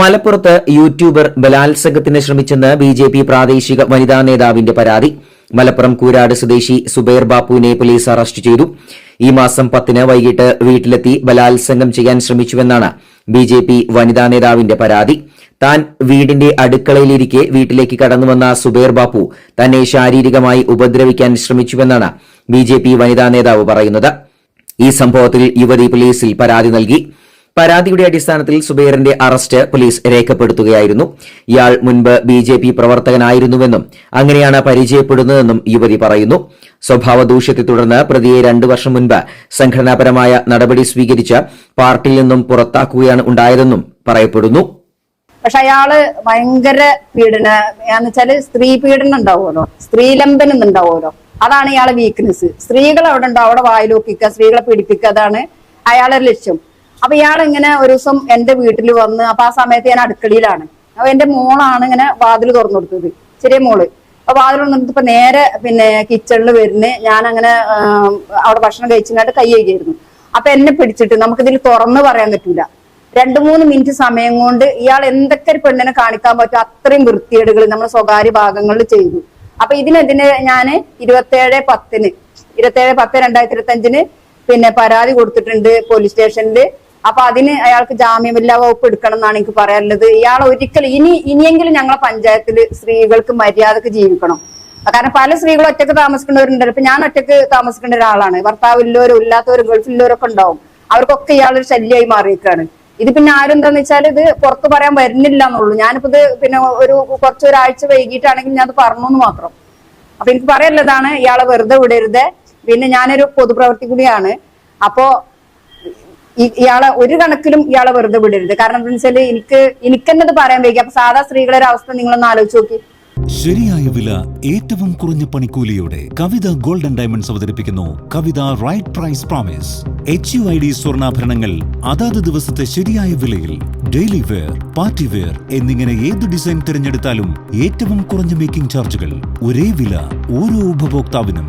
മലപ്പുറത്ത് യൂട്യൂബർ ബലാത്സംഗത്തിന് ശ്രമിച്ചെന്ന് ബി ജെ പി പ്രാദേശിക വനിതാ നേതാവിന്റെ പരാതി. മലപ്പുറം കൂരാട് സ്വദേശി സുബൈർ ബാപ്പുവിനെ പോലീസ് അറസ്റ്റ് ചെയ്തു. ഈ മാസം പത്തിന് വൈകിട്ട് വീട്ടിലെത്തി ബലാത്സംഗം ചെയ്യാൻ ശ്രമിച്ചുവെന്നാണ് ബി ജെ പി വനിതാ നേതാവിന്റെ പരാതി. താൻ വീടിന്റെ അടുക്കളയിലിരിക്കെ വീട്ടിലേക്ക് കടന്നുവന്ന സുബൈർ ബാപ്പു തന്നെ ശാരീരികമായി ഉപദ്രവിക്കാൻ ശ്രമിച്ചുവെന്നാണ് ബി ജെ പി വനിതാ നേതാവ് പറയുന്നത്. ഈ സംഭവത്തിൽ യുവതി പോലീസിൽ പരാതി നൽകി. പരാതിയുടെ അടിസ്ഥാനത്തിൽ സുബൈറിന്റെ അറസ്റ്റ് പോലീസ് രേഖപ്പെടുത്തുകയായിരുന്നു. ഇയാൾ മുൻപ് ബി ജെ പി പ്രവർത്തകനായിരുന്നുവെന്നും അങ്ങനെയാണ് പരിചയപ്പെടുന്നതെന്നും യുവതി പറയുന്നു. സ്വഭാവ ദൂഷ്യത്തെ തുടർന്ന് പ്രതിയെ രണ്ടു വർഷം മുൻപ് സംഘടനാപരമായ നടപടി സ്വീകരിച്ച് പാർട്ടിയിൽ നിന്നും പുറത്താക്കുകയാണ് ഉണ്ടായതെന്നും പറയപ്പെടുന്നു. പക്ഷെ അയാൾ ഭയങ്കര പീഡന എന്ന് വെച്ചാൽ സ്ത്രീ പീഡനം ഉണ്ടാവുമല്ലോ സ്ത്രീലംബനം ഉണ്ടാവുമല്ലോ. അതാണ് ഇയാളെ വീക്ക്നെസ് സ്ത്രീകൾ അവിടെ ഉണ്ടാവും അവിടെ വായിലൊക്കിക്കുക സ്ത്രീകളെ പീഡിപ്പിക്കുക അതാണ് അയാളെ ലക്ഷ്യം. അപ്പൊ ഇയാൾ ഇങ്ങനെ ഒരു ദിവസം എന്റെ വീട്ടിൽ വന്ന് അപ്പൊ ആ സമയത്ത് ഞാൻ അടുക്കളയിലാണ്. അപ്പൊ എന്റെ മോളാണ് ഇങ്ങനെ വാതിൽ തുറന്നു കൊടുത്തത് ചെറിയ മോൾ. അപ്പൊ വാതിൽ തുറന്നിട്ട് ഇപ്പൊ നേരെ പിന്നെ കിച്ചണിൽ വരുന്ന ഞാൻ അങ്ങനെ അവിടെ ഭക്ഷണം കഴിച്ചിട്ട് കൈ കഴിക്കായിരുന്നു അപ്പൊ എന്നെ പിടിച്ചിട്ട് നമുക്കിതിൽ തുറന്ന് പറയാൻ പറ്റൂല. രണ്ടു മൂന്ന് മിനിറ്റ് സമയം കൊണ്ട് ഇയാൾ എന്തൊക്കെ ഒരു പെണ്ണിനെ കാണിക്കാൻ പറ്റും അത്രയും വൃത്തികേടുകൾ നമ്മൾ സ്വകാര്യ ഭാഗങ്ങളിൽ ചെയ്തു. അപ്പൊ ഇതിനെതിനെ ഞാൻ ഇരുപത്തേഴ് പത്തിന് ഇരുപത്തേഴ് പത്ത് രണ്ടായിരത്തി ഇരുപത്തി അഞ്ചിന് പിന്നെ പരാതി കൊടുത്തിട്ടുണ്ട് പോലീസ് സ്റ്റേഷനിൽ അപ്പൊ അതിന് അയാൾക്ക് ജാമ്യമില്ലാ വകുപ്പ് എടുക്കണം എന്നാണ് എനിക്ക് പറയാനുള്ളത്. ഇയാൾ ഒരിക്കലും ഇനി ഇനിയെങ്കിലും ഞങ്ങളെ പഞ്ചായത്തിൽ സ്ത്രീകൾക്ക് മര്യാദയ്ക്ക് ജീവിക്കണം. കാരണം പല സ്ത്രീകളും ഒറ്റയ്ക്ക് താമസിക്കുന്നവരുണ്ടല്ലോ ഇപ്പൊ ഞാൻ ഒറ്റയ്ക്ക് താമസിക്കേണ്ട ഒരാളാണ്. ഭർത്താവ് ഇല്ലവരും ഇല്ലാത്തവരും ഗൾഫില്ലവരൊക്കെ ഉണ്ടാവും. അവർക്കൊക്കെ ഇയാളൊരു ശല്യമായി മാറിയിരിക്കുകയാണ്. ഇത് പിന്നെ ആരും എന്താന്ന് വെച്ചാൽ ഇത് പുറത്ത് പറയാൻ വരുന്നില്ല എന്നുള്ളൂ. ഞാനിപ്പോ ഇത് പിന്നെ ഒരു കുറച്ച് ഒരാഴ്ച വൈകിട്ടാണെങ്കിൽ ഞാൻ അത് പറഞ്ഞു എന്ന് മാത്രം. അപ്പൊ എനിക്ക് പറയാനുള്ളതാണ് ഇയാളെ വെറുതെ വിടരുത്. പിന്നെ ഞാനൊരു പൊതുപ്രവർത്തി കൂടിയാണ്. അപ്പോ ഇയാളെ ഒരു കണക്കിലും ഇയാളെ വെറുതെ വിടരുത്. കാരണം എന്താ വെച്ചാൽ എനിക്ക് എനിക്കെന്നത് പറയാൻ വയ്ക്കുക അപ്പൊ സാധാ സ്ത്രീകളുടെ ഒരു അവസ്ഥ നിങ്ങളൊന്ന് ആലോചിച്ച് നോക്കി. ശരിയായ വില ഏറ്റവും കുറഞ്ഞ പണിക്കൂലിയോടെ കവിത ഗോൾഡൻ ഡയമണ്ട്സ് അവതരിപ്പിക്കുന്നു. Kavitha right price promise. H U I D സ്വർണാഭരണങ്ങൾ അതാത് ദിവസത്തെ ശരിയായ വിലയിൽ ഡെയിലി വെയർ പാർട്ടി വെയർ എന്നിങ്ങനെ ഏത് ഡിസൈൻ തിരഞ്ഞെടുത്താലും ഏറ്റവും കുറഞ്ഞ മേക്കിംഗ് ചാർജുകൾ ഒരേ വില ഓരോ ഉപഭോക്താവിനും.